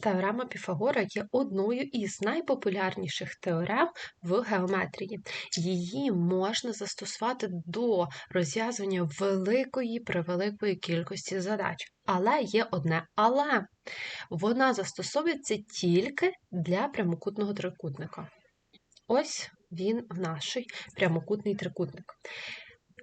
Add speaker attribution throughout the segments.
Speaker 1: Теорема Піфагора є одною із найпопулярніших теорем в геометрії. Її можна застосувати до розв'язування великої превеликої кількості задач. Але є одне але вона застосовується тільки для прямокутного трикутника. Ось він наш прямокутний трикутник.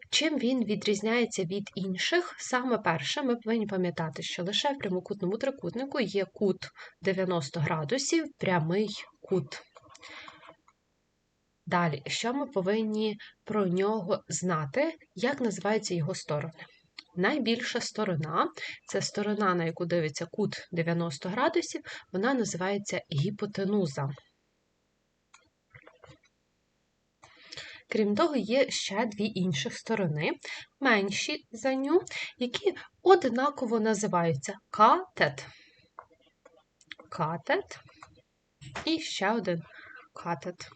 Speaker 1: Чим він відрізняється від інших? Саме перше, ми повинні пам'ятати, що лише в прямокутному трикутнику є кут 90 градусів, прямий кут. Далі, що ми повинні про нього знати, як називаються його сторони? Найбільша сторона це сторона, на яку дивиться кут 90 градусів, вона називається гіпотенуза. Крім того, є ще дві інших сторони, менші за ню, які однаково називаються катет. Катет і ще один катет.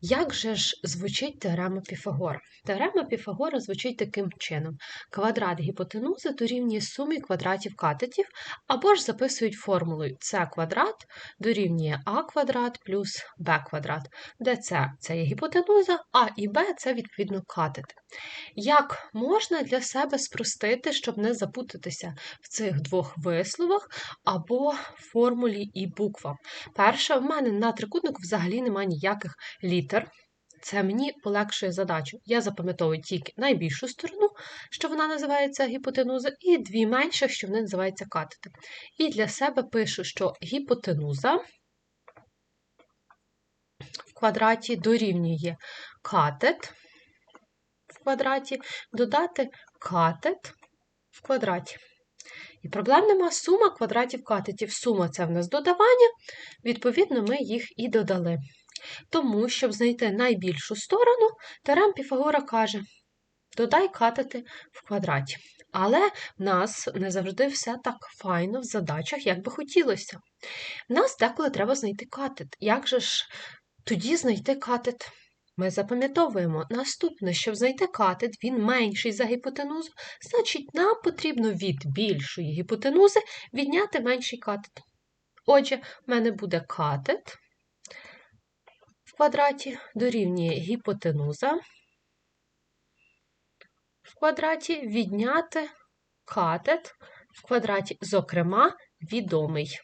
Speaker 1: Як же ж звучить теорема Піфагора? Теорема Піфагора звучить таким чином: квадрат гіпотенузи дорівнює сумі квадратів катетів, або ж записують формулою С квадрат дорівнює А квадрат плюс Б квадрат, де С це є гіпотенуза, А і Б це відповідно катет. Як можна для себе спростити, щоб не запутатися в цих двох висловах або формулі і буквам? Перше, в мене на трикутнику взагалі немає ніяких літер. Це мені полегшує задачу. Я запам'ятовую тільки найбільшу сторону, що вона називається гіпотенуза, і дві менші, що вони називаються катети. І для себе пишу, що гіпотенуза в квадраті дорівнює катет в квадраті, додати катет в квадраті. І проблем нема сума квадратів катетів. Сума це в нас додавання, відповідно, ми їх і додали. Тому, щоб знайти найбільшу сторону, Терем Піфагора каже: додай катети в квадраті. Але в нас не завжди все так файно в задачах, як би хотілося. В нас деколи треба знайти катет. Як же ж тоді знайти катет? Ми запам'ятовуємо наступне, щоб знайти катет, він менший за гіпотенузу, значить, нам потрібно від більшої гіпотенузи відняти менший катет. Отже, в мене буде катет квадраті дорівнює гіпотенуза в квадраті відняти катет в квадраті, зокрема, відомий.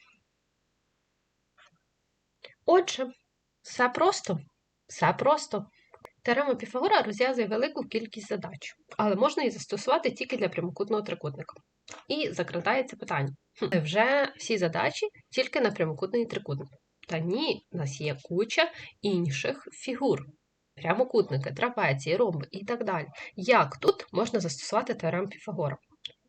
Speaker 1: Отже, все просто. Все просто. Теорема Піфагора розв'язує велику кількість задач, але можна її застосувати тільки для прямокутного трикутника. І закрадається питання: вже всі задачі тільки на прямокутний трикутник. Та ні, у нас є куча інших фігур. Прямокутники, трапеції, ромби і так далі. Як тут можна застосувати теорему Піфагора?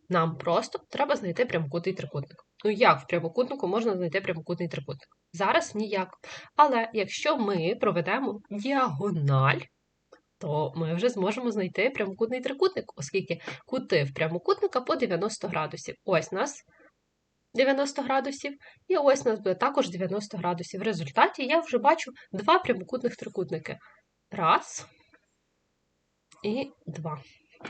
Speaker 1: Нам просто треба знайти прямокутний трикутник. Ну, як в прямокутнику можна знайти прямокутний трикутник? Зараз ніяк. Але якщо ми проведемо діагональ, то ми вже зможемо знайти прямокутний трикутник, оскільки кути в прямокутника по 90 градусів. Ось нас 90 градусів, і ось у нас буде також 90 градусів. В результаті я вже бачу два прямокутних трикутники. Раз і два.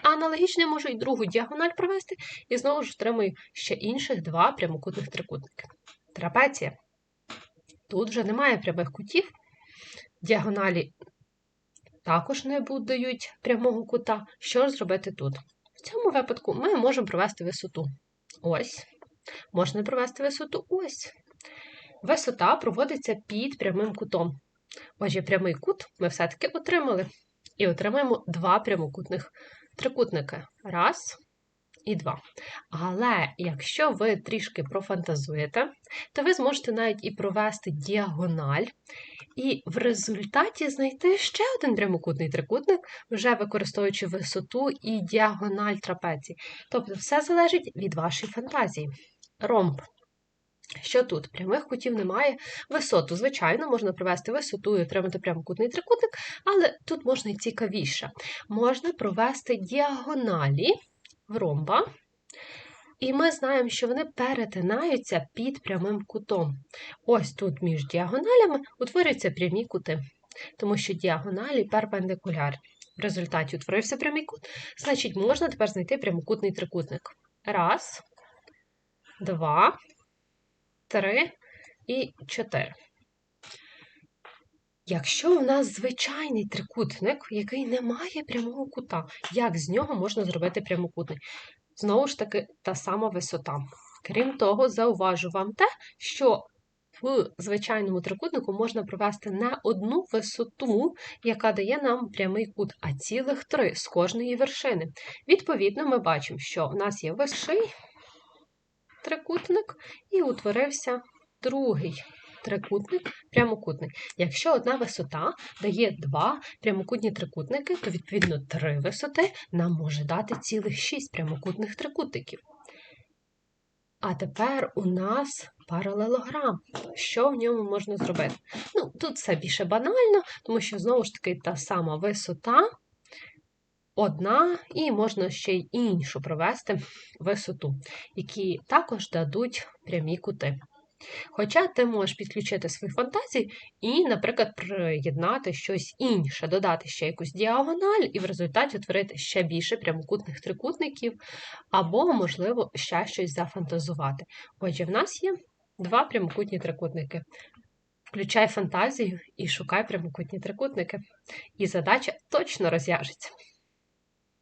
Speaker 1: А Аналогічно я можу і другу діагональ провести, і знову ж отримую ще інших два прямокутних трикутники. Трапеція. Тут вже немає прямих кутів, діагоналі також не будуть прямого кута. Що зробити тут? В цьому випадку ми можемо провести висоту. Ось. Можна провести висоту ось. Висота проводиться під прямим кутом. Отже, прямий кут ми все-таки отримали. І отримаємо два прямокутних трикутники. Раз і два. Але якщо ви трішки профантазуєте, то ви зможете навіть і провести діагональ, і в результаті знайти ще один прямокутний трикутник, вже використовуючи висоту і діагональ трапеції. Тобто, все залежить від вашої фантазії. Ромб. Що тут? Прямих кутів немає. Висоту, звичайно, можна провести висоту і отримати прямокутний трикутник, але тут можна і цікавіше. Можна провести діагоналі в ромба, і ми знаємо, що вони перетинаються під прямим кутом. Ось тут між діагоналями утворюються прямі кути, тому що діагоналі перпендикулярні. В результаті утворився прямий кут, значить, можна тепер знайти прямокутний трикутник. Раз 2, 3 і 4. Якщо у нас звичайний трикутник, який не має прямого кута, як з нього можна зробити прямокутний? Знову ж таки, та сама висота. Крім того, зауважу вам те, що в звичайному трикутнику можна провести не одну висоту, яка дає нам прямий кут, а цілих три з кожної вершини. Відповідно, ми бачимо, що у нас є висший трикутник і утворився другий трикутник, прямокутник. Якщо одна висота дає два прямокутні трикутники, то відповідно три висоти нам може дати цілих шість прямокутних трикутників. А тепер у нас паралелограм. Що в ньому можна зробити? Ну, Тут все більше банально, тому що, знову ж таки, та сама висота одна, і можна ще й іншу провести висоту, які також дадуть прямі кути. Хоча ти можеш підключити свої фантазії і, наприклад, приєднати щось інше, додати ще якусь діагональ, і в результаті утворити ще більше прямокутних трикутників, або, можливо, ще щось зафантазувати. Отже, в нас є два прямокутні трикутники. Включай фантазію і шукай прямокутні трикутники. І задача точно розв'яжеться.